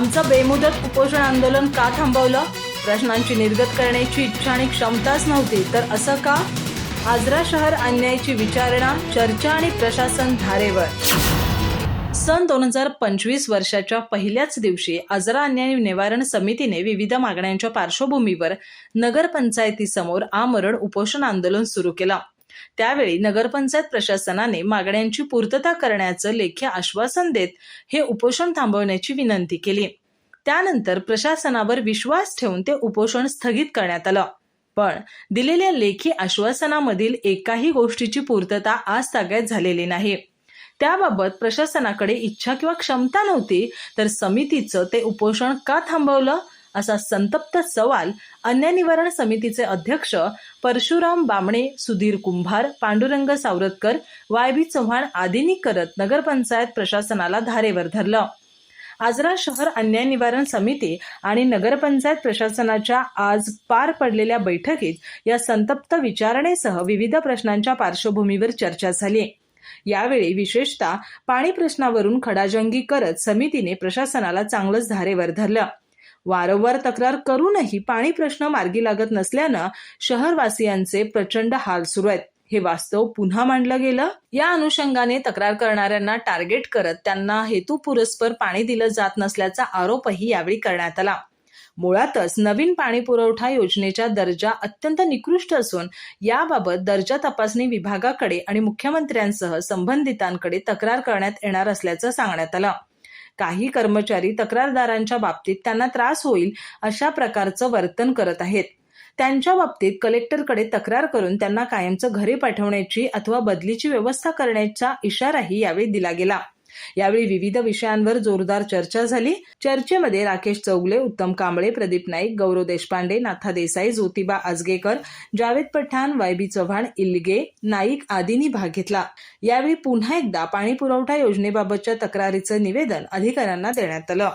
आमचं बेमुदत उपोषण आंदोलन का थांबवलं? प्रश्नांची निर्गत करण्याची इच्छा आणि क्षमताच नव्हती तर असं का? आजरा शहर अन्यायाची विचारणा चर्चा आणि प्रशासन धारेवर. सन दोन हजार पंचवीस वर्षाच्या पहिल्याच दिवशी आजरा अन्याय निवारण समितीने विविध मागण्यांच्या पार्श्वभूमीवर नगरपंचायतीसमोर आमरण उपोषण आंदोलन सुरू केलं. त्यावेळी नगरपंचायत प्रशासनाने मागण्यांची पूर्तता करण्याचं लेखी आश्वासन देत हे उपोषण थांबवण्याची विनंती केली. त्यानंतर प्रशासनावर विश्वास ठेवून ते उपोषण स्थगित करण्यात आलं. पण दिलेल्या लेखी आश्वासनामधील एकाही गोष्टीची पूर्तता आज ताग्यात झालेली नाही. त्याबाबत प्रशासनाकडे इच्छा किंवा क्षमता नव्हती तर समितीचं ते उपोषण का थांबवलं असा संतप्त सवाल अन्य निवारण समितीचे अध्यक्ष परशुराम बामणे सुधीर कुंभार पांडुरंग सावरतकर वाय बी चव्हाण आदींनी करत नगरपंचायत प्रशासनाला धारेवर धरलं. आजरा शहर अन्याय निवारण समिती आणि नगरपंचायत प्रशासनाच्या आज पार पडलेल्या बैठकीत या संतप्त विचारणेसह विविध प्रश्नांच्या पार्श्वभूमीवर चर्चा झाली. यावेळी विशेषतः पाणी प्रश्नावरून खडाजंगी करत समितीने प्रशासनाला चांगलंच धारेवर धरलं. वारंवार तक्रार करूनही पाणी प्रश्न मार्गी लागत नसल्यानं शहरवासियांचे प्रचंड हाल सुरू आहेत. हे वास्तव पुन्हा मांडलं गेलं? या अनुषंगाने तक्रार करणाऱ्यांना टार्गेट करत त्यांना हेतुपुरस्पर पाणी दिलं जात नसल्याचा आरोपही यावेळी करण्यात आला. मुळातच नवीन पाणी पुरवठा योजनेचा दर्जा अत्यंत निकृष्ट असून याबाबत दर्जा तपासणी विभागाकडे आणि मुख्यमंत्र्यांसह संबंधितांकडे तक्रार करण्यात येणार असल्याचं सांगण्यात आलं. काही कर्मचारी तक्रारदारांच्या बाबतीत त्यांना त्रास होईल अशा प्रकारचं वर्तन करत आहेत. त्यांच्या बाबतीत कलेक्टरकडे तक्रार करून त्यांना कायमचं घरी पाठवण्याची अथवा बदलीची व्यवस्था करण्याचा इशाराही यावेळी दिला गेला. यावेळी विविध विषयांवर जोरदार चर्चा झाली. चर्चेमध्ये राकेश चौगले उत्तम कांबळे प्रदीप नाईक गौरव देशपांडे नाथा देसाई ज्योतिबा आजगेकर जावेद पठाण वायबी चव्हाण इल्गे नाईक आदींनी भाग घेतला. यावेळी पुन्हा एकदा पाणी पुरवठा योजनेबाबतच्या तक्रारीचं निवेदन अधिकाऱ्यांना देण्यात आलं.